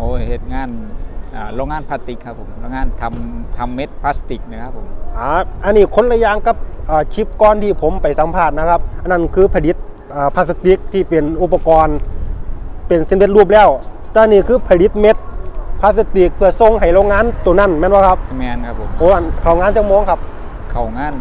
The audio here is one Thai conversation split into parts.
อ้ยเฮ็ดงานอ่าโรงงานพลาสติกครับผมโรงงานทำทำเม็ดพลาสติกนะครับผมอ่าอันนี้คนละอย่างกับอ่าคลิปก้อนที่ผมไปสัมภาษณ์นะครับ อันนั้นคือผลิตอ่าพลาสติกที่เป็นอุปกรณ์ เป็นเส้นเด็ดรูปแล้วแตอนนี้คือผลิตเม็ดพลาสติกเพื่อส่งให้โรงงานตัวนั้นแม่นว่าครับแมนครับผมโอ้อันเขางานจังโมงครับ เข้างาน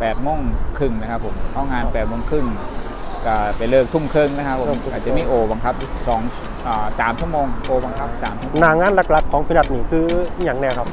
แปดโมงครึ่งนะครับผมเข้างาน8ปดโมงครึ่ง ก็ไปเลิกทุ่มครึ่งนะครับผมเลิกทุ่มครึ่งอาจจะมีโอบังคับสองอ่าสามชั่วโมงโอบังคับสามชั่วโมงหนางานหลักๆของพินัทนี่คืออหย่างแน่ครับ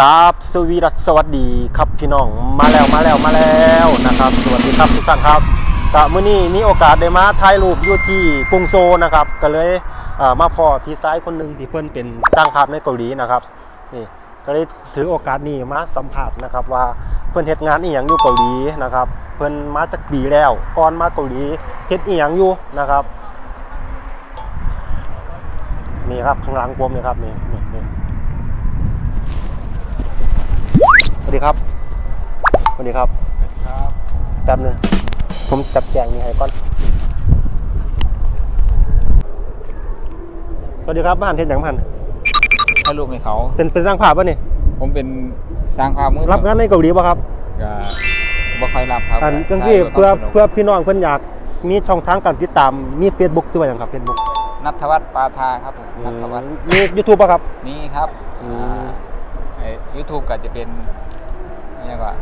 กราบสวีรัสสวัสดีครับพี่น้องมาแล้วมาแล้วมาแล้วนะครับ สวัสดีครับทุกท่านครับกะมื้อนี้มีโอกาสได้มาถ่ายรูปอยู่ที่กรุงโซลนะครับ ก็เลยเอ่อมาพอพี่ซ้ายคนหนึ่งที่เพิ่อนเป็นสร้างภาพในเกาหลีนะครับนี่ก็เลยถือโอกาสนี้มาสัมภาษณ์นะครับว่าเพิ่อนเฮ็ดงานอีหยังอยู่เกาหลีนะครับ เพิ่อนมาจากปีแล้วก่อนมาเกาหลีเฮ็ดอีหยังอยู่นะครับนี่ครับข้างหลังผมนี่ครับนี่นี่นี่ ส วัสดีครับสวัสดีครับครับแป๊บหนึงผมจับแจงนี่ให้ก่อน สวัสดีครับบ้านเทนหยังพันให้ลูกให้เขา เป็นเป็นสร้างภาพป่ะนี่ผมเป็นสร้างความมือรับงานในเกาหลีป่ะครับก็บ่ค่อยรับครับอันจังที่ถ่ายเพื่อความสนุกเพื่อพี่น้องเพื่อนอยากมีช่องทางการติดตามมี Facebook ซื้อไว้ยังครับ Facebook นัทวัฒน์ปาทาครับผมนัทวัฒน์มี YouTube ป่ะครับ นี่ครับอืม ยูทูบก็จะเป็นเรียกว่า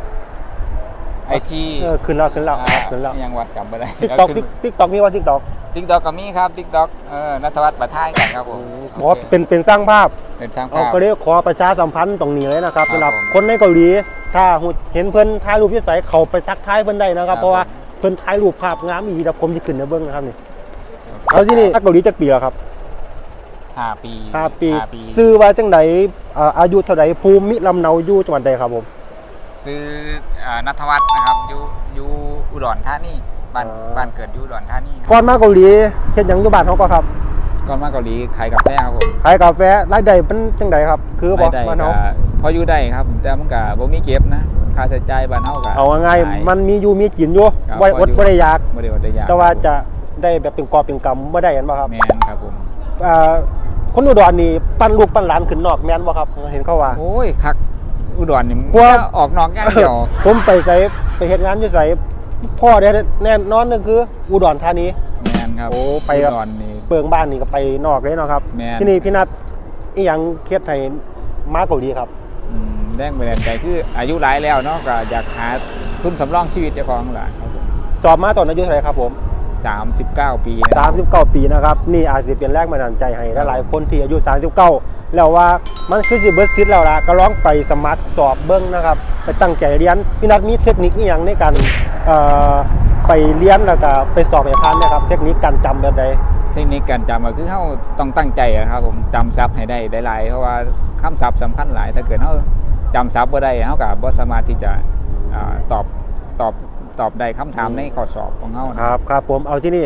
ไอทีเออขึ้นแล้วขึ้นแล้วครับขึ้นแล้วยังว่าจำไม่ได้ TikTok TikTok มีว่า TikTok ติ๊กต็อกก็มีครับติ๊กต็อกเออนัทวัฒน์ปาทากันครับผมอ๋อเป็นเป็นสร้างภาพเป็นช่างเอาภาพก็เรียกขอประชาสัมพันธ์ตรงนี้เลยนะครับครับสำหรับผมคนในเกาหลีถ้าเห็นเพื่อนถ่ายรูปที่ใสเขาไปทักทายเพื่อนได้นะคครัรับบเพราะว่าผมเพื่อนถ่ายรูปภาพงามอีเดี๋ยวผมจะขึ้นในเบื้องนะครับนี่แล้วที่นี่ถ้าเกาหลีจะปีแล้วครับ ห้าปีห้าปีห้าปีซื้อว่าจังไดอ่าอายุเท่าไดภูมิลำเนาอยู่จังหวัดใดครับผม ซื้ออ่านัทวัฒน์นะครับอยู่อยู่อุดรธานีบ้านอ่าบ้านเกิดอยู่อุดรธานีครับก่อนมาเกาหลีเฮ็ดหยังอยู่บ้านเขาก็ครับก่อนมาเกาหลีขายกาแฟครับผมขายกาแฟรายได้เป็นจังไดครับ คือบอกรายได้บ้านก็เฮาพออยู่ได้ครับ แต่มันก็บ่มีเก็บนะค่าใช้จ่ายบ้านเฮาก็เอาง่ายหลๆมันมีอยู่มีกินอยู่ครับบ่พออดอยู่บ่ได้อยากบ่ได้อดได้ยากแต่ว่าจะได้แบบเป็นกอบเป็นกำบ่ได้เห็นบ่ครับแม่นครับผมอ่า คนอุดรนี่ปั้นลูกปั้นหลานขึ้นนอกแม่นบ่ครับเห็นเขาว่า โอ้ยคักอุดรนี่กลัวออกนอกอย่างเดียว ผมไปใส่ไปเฮ็ดงานอยู่ไสพ่อได้แน่นอนนึงคืออุดรธานีแม่นครับโอ้ไปอุครับดรนี่เปิงบ้านนี่ก็ไปนอกเลยเนาะครับแม่นที่นี่พี่นัทอีหยังเฮ็ดให้มาเกาหลีครับอืมแรงบันดาลใจคืออายุหลายแล้วเนาะก็อยากหาทุนสำรองชีวิตเจ้าของหลานครับผมสอบมาตอนอายุเท่าไหร่ครับผม 39 ปีนะครับ39 ปีนะครับ นี่อาจสิเป็นแรงบันดาลใจให้หลายๆคนที่อายุ 39 แล้วว่ามันคือสิเบิดซิดแล้วล่ะก็ลองไปสมัครสอบเบิ่งนะครับ ไปตั้งใจเรียนพี่นัทมีเทคนิคอีหยังในการเอ่อไปเรียนแล้วก็ไปสอบให้ผ่านนะครับ เทคนิคการจำแบบใดเทคนิคการจำก็คือเฮาต้องตั้งใจอะครับผมจำศัพท์ให้ได้ได้หลายเพราะว่าคำศัพท์สำคัญหลาย ถ้าเกิดเฮาจำศัพท์บ่ได้เฮาก็บ่สามารถที่จะอ่าตอบตอบ ตอบได้คำถามในข้อสอบของเฮานะครับครับผมเอาที่นี่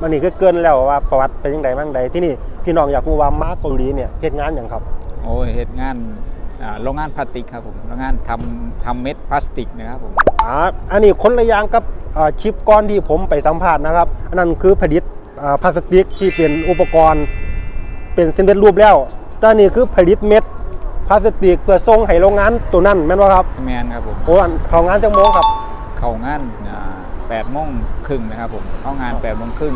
มันนี่ก็เกินแล้วว่าประวัติเป็นยังไงบ้างใดที่นี่พี่น้องอยากรู้ว่ามาเกาหลีเนี่ยเฮ็ดงานอย่างครับ โอ้ยเฮ็ดงานอ่าโรงงานพลาสติกครับผมโรงงานทำทำเม็ดพลาสติกนะครับผมอ่าอันนี้คนละอย่างกับอ่าคลิปก้อนที่ผมไปสัมภาษณ์นะครับ อันนั้นคือผลิตอ่าพลาสติกที่เป็นอุปกรณ์ เป็นเส้นเด็ดรูปแล้วแตอนนี้คือผลิตเม็ดพลาสติกเพื่อส่งให้โรงงานตัวนั้นแม่นบ่ครับแมนครับผมโอ้อันเข้างานจังโมงครับ เข้างานแปดโมงครึ่งนะครับผมเข้างาน8ปดโมงครึ่ง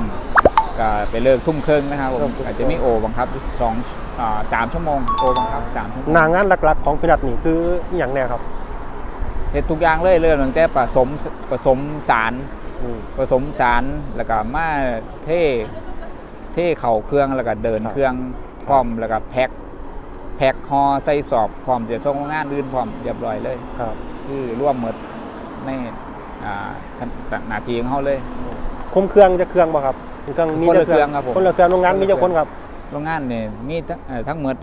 ก็ไปเลิกทุ่มครึ่งนะครับผมอาจจะมีโอบังคับสองอ่าสามชั่วโมงโอบังคับสามชั่วโมงหน้างานหลักๆ ของพี่นัทนี่คืออหย่างแน่ครับเฮ็ดทุกอย่างเลยเริ่มตั้งแต่ผสมผสมสารอืมผสมสารแล้วก็มาเทเทเข่าเครื่องแล้วก็เดินครับเครื่องพร้อมแล้วก็แพ็คแพ็คห่อใส่สอบพร้อมจะส่งโรงงานอื่นพร้อมเรียบร้อยเลยครับคือร่วมหมดใน อ่าหน้าที่ของเขาเลย คุมเครื่องจะเครื่องบ่ครับเครื่องมีคนละแต่เครื่องครับผมคนละเครื่องโรงงานมีเจ้าคนครับโรงงานเนี่ยมีทั้งเอ่อทั้งหมด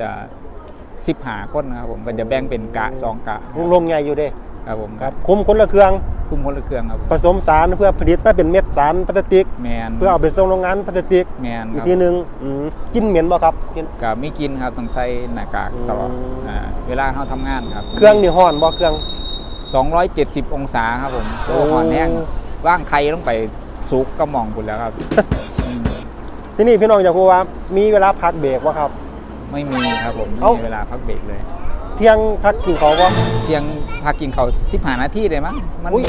สิบหาคนนะครับผมก็จะแบ่งเป็นกะสองกะโรงใหญ่อยู่เด้ครับผมครับคุมคนละเครื่องคุมคนละเครื่องครับผมผสมสารเพื่อผลิตมาเป็นเม็ดสารพลาสติกแมนเพื่อเอาไปส่งโรงงานพลาสติกแมนอีคกรับทีหนึงอืมกินเหม็นบ่ครับกินก็มีกินครับต้องใส่หน้ากากตลอดอืมอ่าเวลาเขาทำงานครับ เครื่องนี่ฮ้อนบ่เครื่อง 270 องศาครับผมโอ้หอนแห้งว่างใครต้องไปซุกก็มองคุณแล้วครับอืมที่นี่พี่น้องอยากรู้ว่ามีเวลาพักเบรกบ่ครับ ไม่มีครับผมไม่เอ้า มีเวลาพักเบรกเลย เที่ยงพักกินข้าวบ่เที่ยงพักกินเขาสิบหานาทีเลยมั้งมันอุ๊ย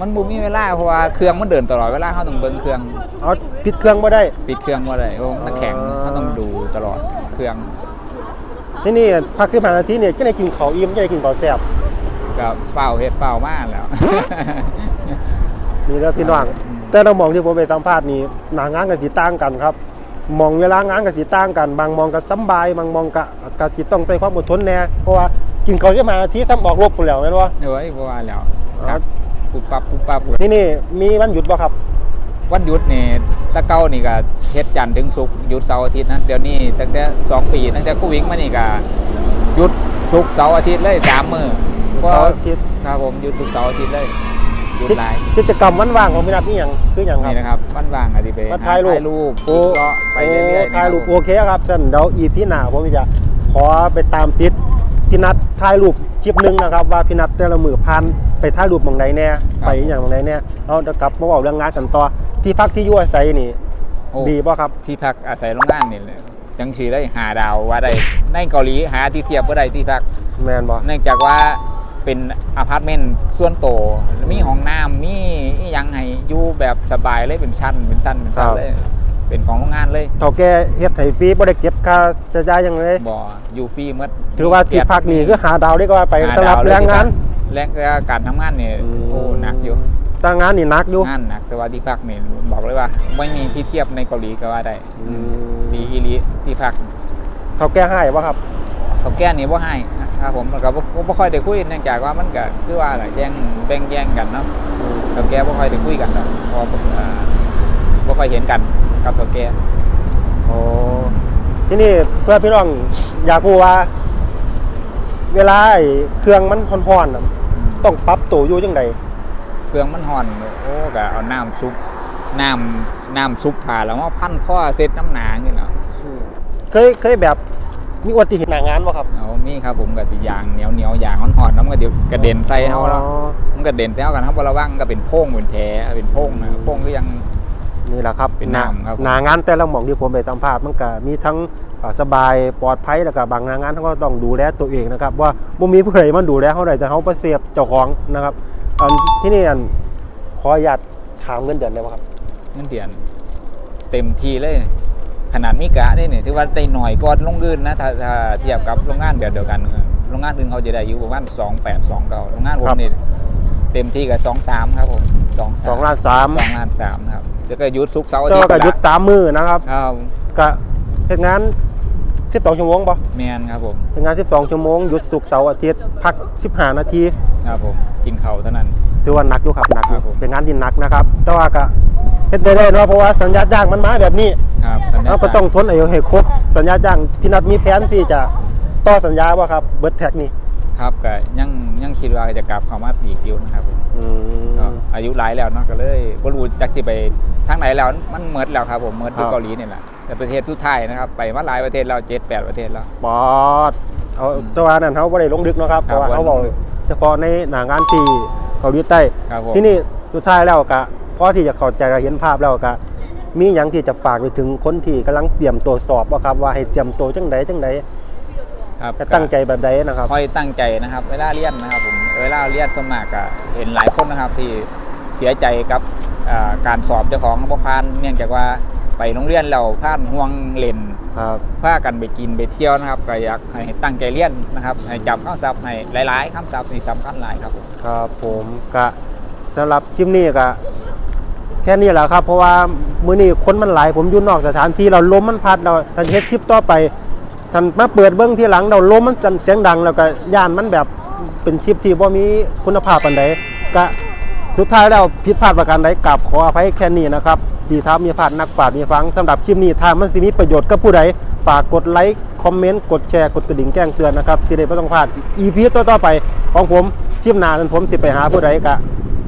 มันบุมีเวลาเพราะว่าเครื่องมันเดินตลอดเวลาเขาต้องเบิ้งเครื่องเอาปิดเครื่องบ่ได้ ปิดเครื่องว่าอะไรเพราะมันแข็งอ๋อ เขาต้องดูตลอดเครื่องที่นี่พักที่ผ่านนาทีเนี่ยจะได้กินข้าวอิ่มจะได้กินข้าวแซ่บ กับเฝ้าเฮ็ดเฝ้ามากแล้วนี่แล้วพี่น้องอืมแต่เรามองที่ผมไปสัมภาษณ์นี่หนางานกับสีต่างกันครับ มองเวลางานกับสีต่างกัน บางมองกับสำบายบางมองกับกับจิตต้องใส่ความอดทนแน่เพราะว่ากินข้าวที่มานาทีซ้ำออกรบปุ่นแล้วแม่นบ่เฮ้ยเพราะว่าแล้วอ๋อครับปุ๊บปั๊บปุ๊บปั๊บที่นี่มีวันหยุดบ่ครับวันหยุดนี่ตะเก้านี่ก็เฮ็ดจันทร์ถึงศุกร์หยุดเสาร์อาทิตย์นะเดี๋ยวนี้ตั้งแต่สองปีตั้งแต่โควิดมานี่ก็หยุดศุกร์เสาร์อาทิตย์เลยสามมื้อ เสาร์อาทิตย์ครับผมหยุดศุกร์เสาร์อาทิตย์เลยหยุดกิจหลายกิจกรรมวันว่างของพี่นัทนี่หยังคือหยังครับนี่นะครับวันว่างอะที่ไปมาถ่ายรูปรูปโอ้วิเคราะห์ไปเรื่อยๆถ่ายรูปนะคโอบเคครับเส้นเดี๋ยวอีพี่หน้าผมจะขอไปตามติดพี่นัทถ่ายรูปคลิปหนึงนะครับว่าพี่นัทแต่ละมือพันไปถ่ายรูปหมองใดแน่ไปอหย่างหมองใดแน่เอาเดี๋ยวกลับมาบอกเรื่องงานกันต่อที่พักที่อยู่อาศัยนี่โอ้ดีป่ะครับที่พักอาศัยโรงงานนี่เลยจังสีได้หาดาวว่าได้ในเกาหลีหาที่เทียบว่าได้ที่พักแมนบ่เนื่องจากว่า เป็นอพาร์ตเมนต์ส่วนโตวมีห้องน้ำมีอิหยังให้อยู่แบบสบายเลยเป็นชั้นเป็นชั้นเป็นชั้นเลยเป็นของโรงงานเลยเท่าแก่เฮ็ดให้ฟรีบ่ได้เก็บค่าใช้จ่ายหยังเลยบ่อยู่ฟรีหมดถือว่าที่พักนี่คือหาดาวได้ก็ว่าไปหาสำหรับดวเลยแรงงานแรงการทำงานเนี่ยโอ้หนักอยู่แต่งานนี่หนักอยู่งานหนักแต่ว่าที่พักนี่บอกเลยว่า ไม่มีที่เทียบในเกาหลีก็ว่าได้อืมดีอีหลีที่พักเท่าแก่ให้บ่ครับเขาแก้นี่ว่าให้นะ ครับผมมันก็บ่บ่ค่อยได้คุยเนื่องจากว่ามันก็คือว่าอะไรแย่งแบ่งแย่งกันเนาะเขาแก้บ่ค่อยได้คุยกันเนาะเพราะว่าเอ่อบ่ค่อยเห็นกันกับเขาแก้โอ้ที่นี่เพื่อพี่น้องอยากรู้ว่า เวลาไอ้เครื่องมันร้อนๆน่ะต้องปรับตัวอยู่จังไดเครื่องมันห่อนโอ้ก็เอาน้ำซุปน้ำน้ำซุปผ่าแล้วมาพันข้อเซ็ตน้ำหนาอย่างเงี้ยเนาะสู้เคยเคยแบบ มีอุบัติเหตุหน้างานบ่ครับ เอามีครับผมก็สิยางเหนียวเหนียวๆยางห่อนๆแล้วมันก็เดี๋ยวกระเด็นใส่เฮาแล้วอ๋อมันกระเด็นใส่เฮากันเฮาบ่ระวังก็เป็นโพ่งเป็นแผลเป็นโพ่งนะโพ่งก็ยังนี่แหละครับเป็นน้ำครับหนางานแต่ละหม่องที่ผมไปสัมภาษณ์มันก็มีทั้งอ่าสบายปลอดภัยแล้วก็บางหนางานเขาก็ต้องดูแลตัวเองนะครับ ว่าบ่มีผู้ใดมันดูแลเขาได้แต่เขาประเสียบเจ้าของนะครับอันที่นี่อันขออนุญาตถามเงินเดือนได้ไหมครับ เงินเดือน เต็มทีเลย ขนาดมีกะได้เนี่ยถือว่าได้หน่อยก็ลงเงินนะถ้าถ้าเทียบกับโรงงานแบบเดียวกันโรงงานอื่นเขาจะได้อยู่ประมาณสองแปดสองเก้าโรงงานผครัมบนี่เต็มที่กับสองสามครับผมสองสองล้านสามสองล้านสามครับแล้วก็หยุดซุกร์เสาร์อาทิเจ้าตย์ก็หยุดสามมือนะครับครับก็เฮ็ดงาน12ชั่วโมงป่ะแมนครับผมเฮ็ดงาน12ชั่วโมงหยุดศุกร์เสาร์อาทิตย์พัก15นาที ครับผมกินเขาวเท่านั้น ถือว่าหนักอยู่ครับหนักอยู่ครับผม เป็นงานที่หนักนะครับ แต่ว่าก็เฮ็ดได้เลยเนาะเพราะว่าสัญญาจ้างมันมาแบบนี้ ครับตนนี้เราก็ต้องทนอายุให้ครบสัญญาจ้างพี่นัทมีแผนที่จะต่อสัญญาบ่ครับเบิร์ดแท็กนี่ครับก็ยังยังคิดว่าจะกลับเข้ามาอีกอยู่นะครับผมอืก็มอายุหลายแล้วเนาะก็เลยบ่รู้จักสิไปทางไหนแล้วมันเมิดแล้วครับผมเมิดที่ครับเกาหลีนี่แหละแต่ประเทศสุดท้ายนะครับไปมาหลายประเทศแล้วเจ็ดแปดประเทศแล้ว ปอดเอาแต่ว่านั่นเขาบ่ได้ลงดึกเนาะครับเพครับราะว่าเขาบอกบ่ได้ลงลึก เฉพาะในหนางานที่เกาหลีใต้ ครับผม ที่นี่สุดท้ายแล้วก็พอที่จะเข้าใจและเห็นภาพแล้วก็ มีหยังที่จะฝากไปถึงคนที่กำลังเตรียมตัวสอบบ่ครับว่าให้เตรียมตัวจังใดจังใดครับจะตั้งใจแบบใดนะครับคอยตั้งใจนะครับ เวลาเรียนนะครับผมเวลาเรียนสวนมากก็เห็นหลายคนนะครับที่เสียใจกับอ่าการสอบเจ้าของบ่ผ่านเนื่องจากว่าไปโรงเรียนเราผ่านห่วงเล่นครับพากันไปกินไปเที่ยวนะครับก็อยากให้ตั้งใจเรียนนะครับให้จำคำศัพท์ให้หลายๆคำศัพท์นี่สำคัญหลายครับผมครับผมกะสำหรับคลิปนี้ก็ แค่นี้แหละครับ เพราะว่ามื้อนี้คนมันหลายผมอยู่นอกสถานที่เราล้มมันพัดเราทันเฮ็ดคลิปต่อไปทันมาเปิดเบิ้องที่หลังเราล้มมันเสียงดังแล้วก็ย่านมันแบบเป็นคลิปที่บ่มีคุณภาพปานใดก็สุดท้ายแล้วผิดพลาดประการใดกราบขออภัยแค่นี้นะครับสีท้ามีพลาดนักปราชญ์มีฟังสำหรับคลิปนี้ถ้ามันสิมีประโยชน์กับผู้ใดฝากกดไลค์คอมเมนต์กดแชร์กดกระดิ่งแจ้งเตือนนะครับสิได้บ่ต้องพลาด EP ต่อๆไปของผมคลิปนานั้นผมสิไปหาผู้ใดก็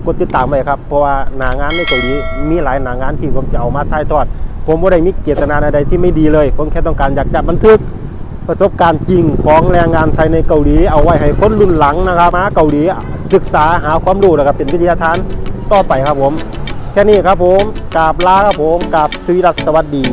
กดติดตามไว้ครับ เพราะว่าหนางานในเกาหลีมีหลายหนางานที่ผมจะเอามาถ่ายทอด ผมไม่ได้มีเจตนาใดที่ไม่ดีเลย ผมแค่ต้องการอยากจะบันทึกประสบการณ์จริงของแรงงานไทยในเกาหลี เอาไว้ให้คนรุ่นหลังนะครับมาเกาหลีศึกษาหาความรู้นะครับเป็นวิทยาทานต่อไปครับผม แค่นี้ครับผมกราบลาครับผมกราบสวีดัสสวัสดี